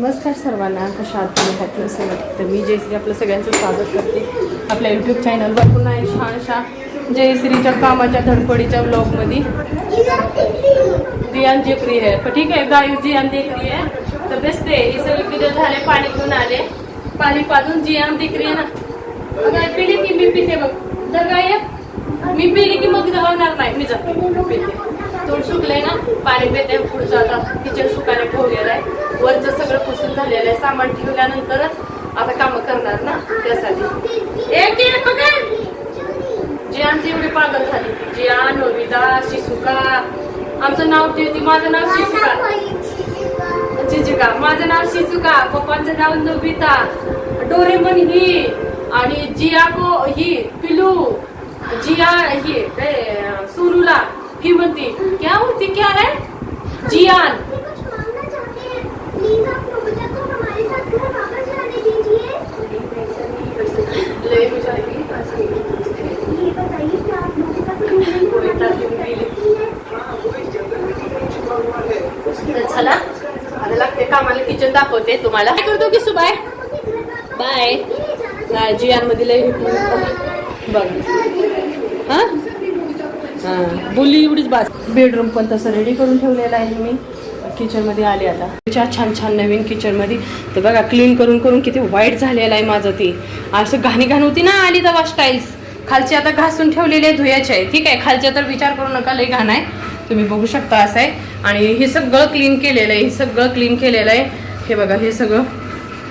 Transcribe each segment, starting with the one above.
नमस्कार सर्वांना कशा आहात तुम्ही? हॅपी सगळं तर मी जयश्री आपलं सगळ्यांचं स्वागत करते आपल्या यूट्यूब चॅनलवर पुन्हा एक छानशा जयश्रीच्या कामाच्या धडपडीच्या ब्लॉगमध्ये दियान जेकरी आहे. पण ठीक आहे गायू जियान देखरी आहे. तर बेस्ट आहे. हे सगळे किती झाले पाणी घेऊन आले. पाणी पाजून जियान देखरी आहे ना. गाय पिली की मी पिते बघ. जर गाय मी पिली की मग होणार नाही. मी जाते. पिते. तोंड सुकले ना? पाणी पिते पुढचं आता. किचन सुकायला ठेवलेलं आहे. वरचं सगळं पुसून झालेलं आहे सामान ठेवल्यानंतरच आता कामं करणार ना त्यासाठी. एक जियांची एवढी पागल झाली. Gian Nobita Shizuka. आमचं नाव ठेवती माझं नाव शिसुका. चिचिका माझं नाव शिसुका. पप्पांचं नाव नोबिता डोरेमन ही. आणि जियाको ही पिलू. जिया ही सुरुला. ही म्हणती. क्या होती? क्या है? जियान लय हुशार आहे. पोयता घेऊन गेली. तर चला. आता लागते कामाला किचन दाखवते तुम्हाला. काय करतो की सुबाय? बाय. नाही जियानमध्ये लय बघ. हा? हा. बोलली एवढीच बास. बेडरूम पण तसं रेडी करून ठेवलेलं आहे मी. किचनमध्ये आले आता. तिच्या छान छान नवीन किचनमध्ये. तर बघा क्लीन करून करून किती वाईट झालेलं आहे माझं ते. असं घाणी घाण होती ना आली तेव्हा स्टाईल्स खालची आता घासून ठेवलेले धुयाचे आहे. ठीक आहे खालच्या तर विचार करू नका लई घाण आहे. तुम्ही बघू शकता असं आहे. आणि हे सगळं क्लीन केलेलं आहे हे सगळं क्लीन केलेलं आहे. हे बघा हे सगळं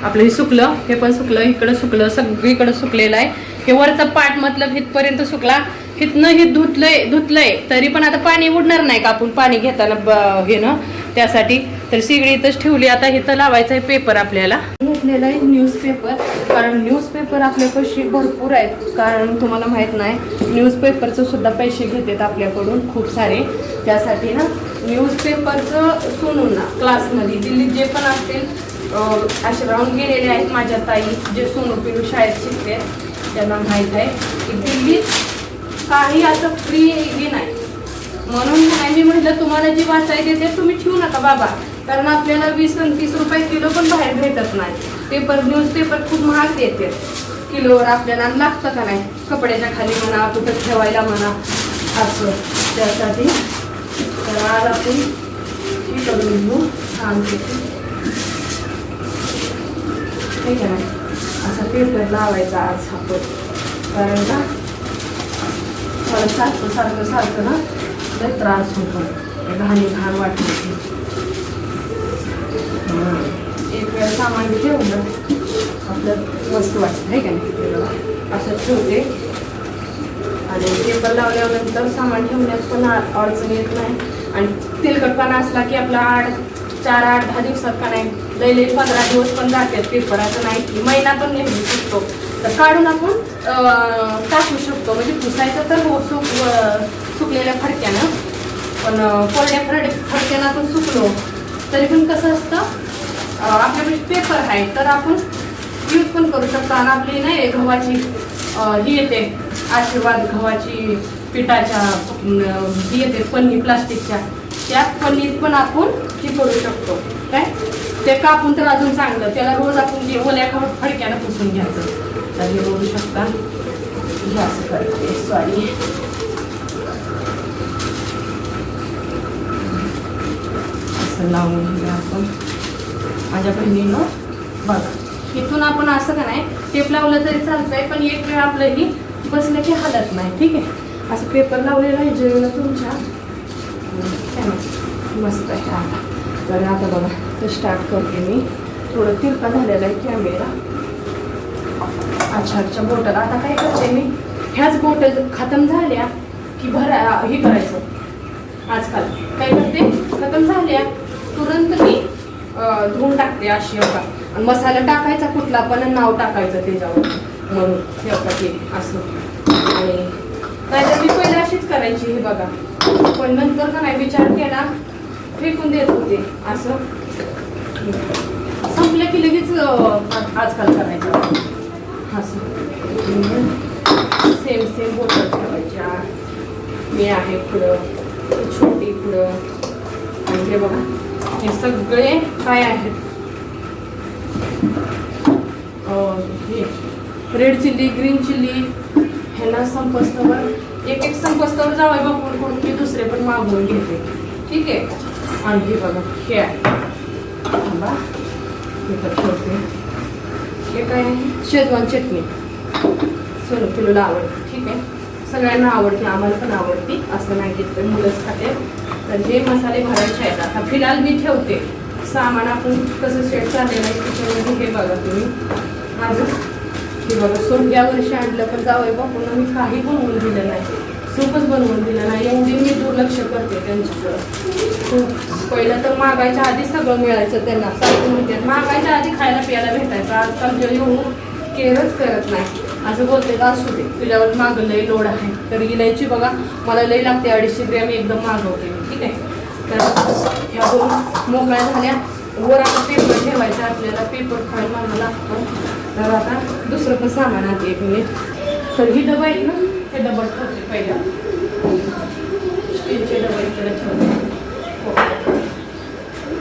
आपलं हे सुकलं हे पण सुकलं इकडं सुकलं सगळीकडं सुकलेलं आहे. हे वरचं पाट मतलब इथपर्यंत सुकला. हिथनं हे धुतलंय धुतलंय. तरी पण आता पाणी उडणार नाही का आपण? पाणी घेताना ब- हे ना त्यासाठी तर शिगडी इथंच ठेवली. आता इथं लावायचं आहे पेपर आपल्याला. घेतलेला आहे न्यूजपेपर कारण न्यूजपेपर आपल्यापाशी भरपूर आहेत. कारण तुम्हाला माहीत नाही न्यूजपेपरचं सुद्धा पैसे घेतात आपल्याकडून खूप सारे. त्यासाठी ना न्यूजपेपरचं सोनून ना क्लासमध्ये दिल्लीत जे पण असतील असे राहून गेलेले आहेत माझ्या ताई जे सोनू पिलू शाळेत शिकते त्यांना माहीत आहे की दिल्लीत काही असं फ्री हे नाही. म्हणून नाही तुम्हाला जी वाचायचे ते तुम्ही ठेवू नका बाबा. कारण आपल्याला वीस आणि तीस रुपये किलो पण बाहेर भेटत नाही. पेपर न्यूजपेपर खूप महाग देते. किलोवर आपल्याला लागतं का नाही? कपड्याच्या खाली म्हणा कुठं ठेवायला म्हणा असं. त्यासाठी तर आज आपण हे करून घेऊ. छानपैकी ठीक आहे असा पेपर लावायचा आज आपण. कारण का? थोडं सारखं सारखं सारखं ना? लय त्रास होतो. घाणी घाण वाटते एक वेळ सामान ठेवलं. आपलं मस्त वाटतं आहे का नाही? असं ठेवते. आणि पेपर लावल्यानंतर सामान ठेवण्यात पण अडचण येत नाही. आणि तेलकटपणा असला की आपला आठ चार आठ दहा दिवसात का नाही? लई लई पंधरा दिवस पण जातात पेपर. असं नाही की महिना पण नेहमी शकतो तर काढून आपण टाकू शकतो. म्हणजे पुसायचं तर होतो सुकलेल्या फडक्यानं. पण कोरड्या फड फडक्यानं आपण सुकलो. तरी पण कसं असतं आपल्याकडे म्हणजे पेपर आहे तर आपण यूज पण करू शकतो. आणि आपली नाही गव्हाची ही येते. आशीर्वाद गव्हाची पिठाच्या ही येते पन्नी प्लास्टिकच्या. त्या पन्नीत पण आपण ही करू शकतो. काय? ते कापून तर अजून चांगलं. त्याला रोज आपण जे ओल्या खा फडक्यानं पुसून घ्यायचं. तर हे बघू शकता. हे असं करते. सॉरी असं लावून घेऊया आपण. माझ्या बहिणीनं. बघा इथून आपण असं का नाही टेप लावलं तरी चालतंय पण एक वेळ आपलं ही बसलं की हलत नाही ठीक आहे? असं पेपर लावलेलं आहे जेवण तुमच्या. मस्त आहे. आता तर आता बघा ते स्टार्ट करते मी. थोडं तिरका झालेला आहे कॅमेरा अच्छा अच्छा बोटल आता काय करते मी? ह्याच बोटल खतम झाल्या की भरा हे करायचं. आजकाल. काय करते? खतम झाल्या. तुरंत मी धुवून टाकते अशी बघा आणि मसाला टाकायचा कुठला पण नाव टाकायचं त्याच्यावर. म्हणून हे ते असं. आणि नाहीतर मी पहिले अशीच करायची हे बघा. पण नंतर का नाही विचार केला फेकून देत होते. असं. संपलं की लगेच आजकाल करायचं. असं. सेम सेम बोटल ठेवायच्या मी आहे पुढं. छोटी पुढं. आणि हे बघा. हे सगळे काय आहेत? हे. रेड चिल्ली ग्रीन चिल्ली ह्याला संपस्तवर एक एक संपस्तवर जावं बघून कोण की दुसरे पण मागवून घेते. ठीक आहे? आणि हे बघा हे आहे. थांबा. इथं ठेवते. हे काय आहे? शेजवान चटणी. सोनू तुला आवडते ठीक आहे? सगळ्यांना आवडते आम्हाला पण आवडते असं नाही घेतलं मुलंच खाते. तर जे मसाले भरायचे आहेत आता फिलहाल मी ठेवते. सामान आपण कसं सेट चाललेलं आहे त्याच्यामध्ये हे बघा तुम्ही. माझं हे बघा सूप या वर्षी आणलं पण जावं बापून मी काही बनवून दिलं नाही. सूपच बनवून दिलं नाही. एवढी मी दुर्लक्ष करते त्यांच्याकडं पहिलं तर मागायच्या आधी सगळं मिळायचं त्यांना. सारखं म्हणतात मागायच्या आधी खायला प्यायला भेटायचं. आजकाल जे येऊन केअरच करत नाही. असं बोलते का असू दे तुझ्यावर मागं लई लोड आहे. तर इलायची बघा मला लई लागते अडीचशे ग्रॅम एकदम मागवते मी ठीक आहे? तर या दोन मोकळ्या झाल्या. वर आता पेपर ठेवायचा आपल्याला पेपर फाईल मला लागतो. तर आता दुसरं पण सामान आते एक मिनिट तर ही डबा आहेत ना हे डबा ठेवते पहिला. स्टीलचे डबे इकडे ठेवते. हो.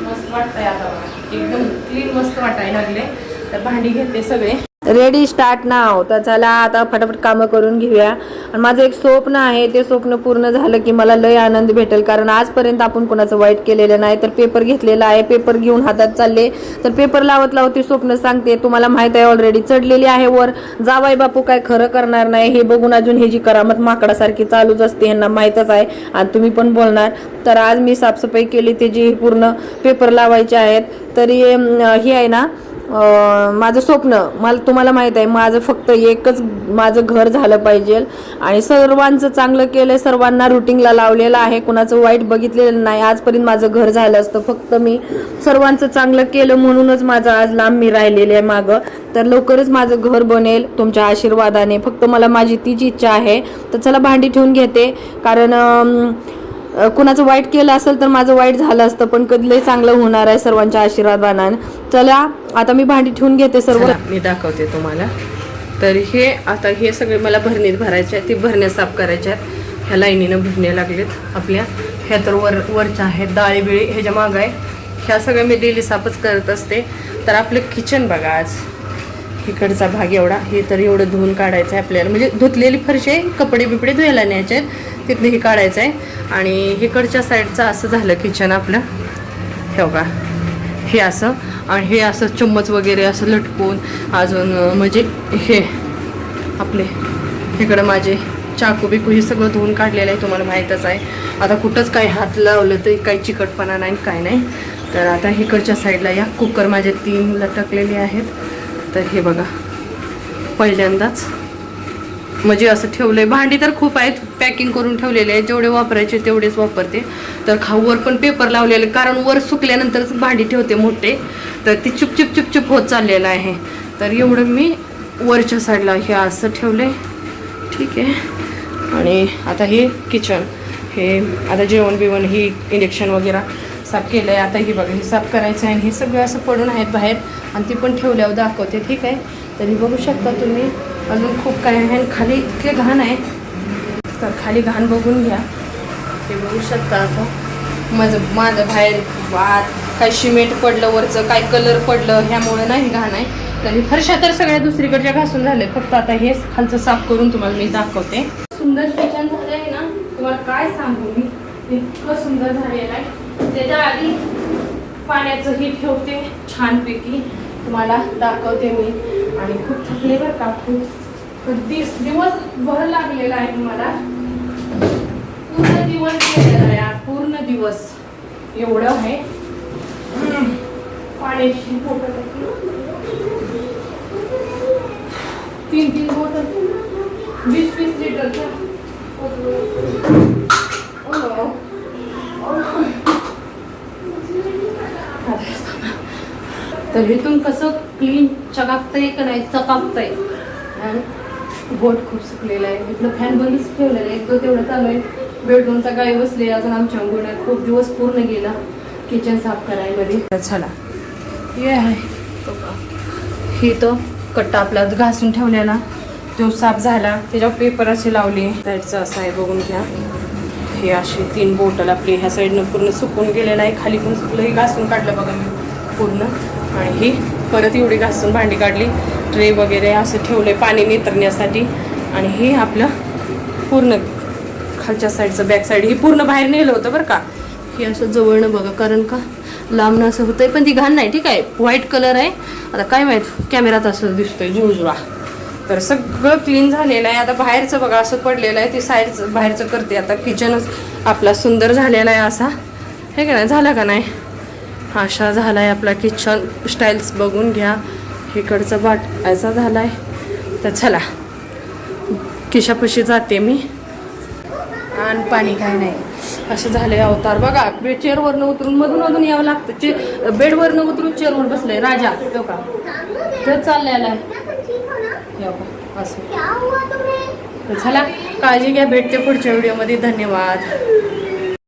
मस्त वाटतंय आता एकदम क्लीन मस्त वाटायला लागले. तर भांडी घेते सगळे. रेडी स्टार्ट नाव तर चला आता फटाफट कामं करून घेऊया. आणि माझं एक स्वप्न आहे ते स्वप्न पूर्ण झालं की मला लय आनंद भेटेल. कारण आजपर्यंत आपण कोणाचं वाईट केलेलं नाही तर पेपर घेतलेला आहे. पेपर घेऊन हातात चालले. तर पेपर लावत लावत ते स्वप्न सांगते तुम्हाला माहीत आहे ऑलरेडी चढलेली आहे वर. जावाई बापू काय खरं करणार नाही. हे बघून अजून हे जी करामत माकडासारखी चालूच असते यांना माहीतच आहे. आणि तुम्ही पण बोलणार. तर आज मी साफसफाई केली ते जी पूर्ण पेपर लावायचे आहेत. तरी हे आहे ना माझं स्वप्न मला तुम्हाला माहीत आहे माझं फक्त एकच माझं घर झालं पाहिजे. आणि सर्वांचं चांगलं केलं सर्वांना रुटीनला लावलेलं आहे. कुणाचं वाईट बघितलेलं नाही. आजपर्यंत माझं घर झालं असतं. फक्त मी सर्वांचं चांगलं केलं म्हणूनच माझं आज लांब मी राहिलेले आहे मागं. तर लवकरच माझं घर बनेल तुमच्या आशीर्वादाने. फक्त मला माझी तीच इच्छा आहे. तर चला भांडी ठेवून घेते. कारण कुणाचं वाईट केलं असेल तर माझं वाईट झालं असतं पण कधी लय चांगलं होणार आहे सर्वांच्या आशीर्वादानं. चला आता मी भांडी ठेवून घेते सर्व. मी दाखवते तुम्हाला. तर हे आता हे सगळे मला भरणीत भरायचे आहेत ती भरण्या साफ करायच्या आहेत. ह्या लाईनीनं भरण्या लागलेत आपल्या. ह्या तर वर वरच्या आहेत डाळी बिळी ह्याच्या मागं आहे. ह्या सगळ्या मी डेली साफच करत असते. तर आपलं किचन बघा आज. इकडचा भाग एवढा हे तर एवढं धुवून काढायचं आहे आपल्याला. म्हणजे धुतलेली फरशे कपडे बिपडे धुवायला न्यायचे आहेत तिथनं हे काढायचं आहे आणि इकडच्या साईडचं असं झालं किचन आपलं. हे बघा. हे असं. आणि हे असं चम्मच वगैरे असं लटकून अजून म्हणजे हे आपले इकडं माझे चाकू बिकू हे सगळं धुवून काढलेलं आहे तुम्हाला माहीतच आहे. आता कुठंच काही हात लावलं तर काही चिकटपणा नाही काय नाही. तर आता इकडच्या साईडला या कुकर माझे तीन लटकलेले आहेत. तर हे बघा पहिल्यांदाच. म्हणजे असं ठेवलं आहे भांडी तर खूप आहेत पॅकिंग करून ठेवलेले आहेत. जेवढे वापरायचे तेवढेच वापरते. तर खाऊवर पण पेपर लावलेले कारण वर सुकल्यानंतरच भांडी ठेवते मोठे. तर ती चुप चुप चुप चुप होत चाललेलं आहे. तर एवढं मी वरच्या साईडला हे असं ठेवले ठीक आहे. आणि आता हे किचन हे आता जेवण बिवण ही इंजेक्शन वगैरे साफ केलं आहे आता ही बघा हे साफ करायचं आहे हे सगळं असं पडून आहेत बाहेर आणि ती पण ठेवल्यावर दाखवते ठीक आहे? तरी बघू शकता तुम्ही अजून खूप काय आहे आणि खाली इतके घाण आहे तर खाली घाण बघून घ्या. ते बघू शकता आता. माझं माझं बाहेर वाद काय शिमेंट पडलं वरचं काय कलर पडलं ह्यामुळे नाही घाण आहे. तरी फरशा तर सगळ्या दुसरीकडच्या घासून झाले फक्त आता हेच खालचं साफ करून तुम्हाला मी दाखवते. सुंदर किचन झालं आहे ना? तुम्हाला काय सांगू मी? इतकं सुंदर झालेलं आहे. त्याच्या आधी पाण्याचं ही ठेवते छानपैकी. तुम्हाला दाखवते मी. आणि खूप थकले बरं का? खूप. दिस दिवस भर लागलेला आहे मला. पूर्ण दिवस गेलेला आहे पूर्ण दिवस. एवढं आहे. पाण्याची बॉटल तीन तीन बोटल वीस वीस लिटरच्या तर इथून कसं क्लीन चकाकतंय का नाही चकाकतंय? बोट खूप सुकलेला आहे. इथलं फॅन बंदच ठेवलेला आहे. एक तो तेवढं चालू आहे. बेडरूमचा गाय बसले अजून आमच्या अंगुण्यात खूप दिवस पूर्ण गेला. किचन साफ करायमध्ये. झाला हे आहे. तो का. ही तो कट्टा आपला घासून ठेवलेला. तो साफ झाला. त्याच्यावर पेपर असे लावले. त्याचं असं आहे. बघून घ्या. हे असे तीन बोटल आपली ह्या साईडनं पूर्ण सुकून गेलेलं आहे. खाली पण सुकलं हे घासून काढलं बघा मी पूर्ण. आणि ही परत एवढी घासून भांडी काढली. ट्रे वगैरे असं ठेवलंय पाणी नितरण्यासाठी. आणि हे आपलं पूर्ण खालच्या साईडचं बॅक साईड ही पूर्ण बाहेर नेलं होतं बरं का. हे असं जवळनं बघा कारण का लांबनं असं होतंय पण ती घाण नाही ठीक आहे? व्हाईट कलर आहे. आता काय माहीत कॅमेरात असं दिसतोय जुळजुळा. तर सगळं क्लीन झालेलं आहे. आता बाहेरचं बघा असं पडलेलं आहे. ते साईडचं बाहेरचं करते. आता किचनच आपला सुंदर झालेला आहे असा. हे का नाही? झाला का नाही? अशा झाला आहे आपला किचन स्टाईल्स बघून घ्या. इकडचा बाट असा झाला आहे तर चला. खिशापाशी जाते मी. आणि पाणी काय नाही. असं झालंय अवतार. बघा बेड चेअरवरनं उतरून मधून मधून यावं लागतं. चे बेडवरनं उतरून चेअरवर बसलंय. राजा तो का? तर चाललेला आहे असं तर चला काळजी घ्या भेटते पुढच्या व्हिडिओमध्ये. धन्यवाद.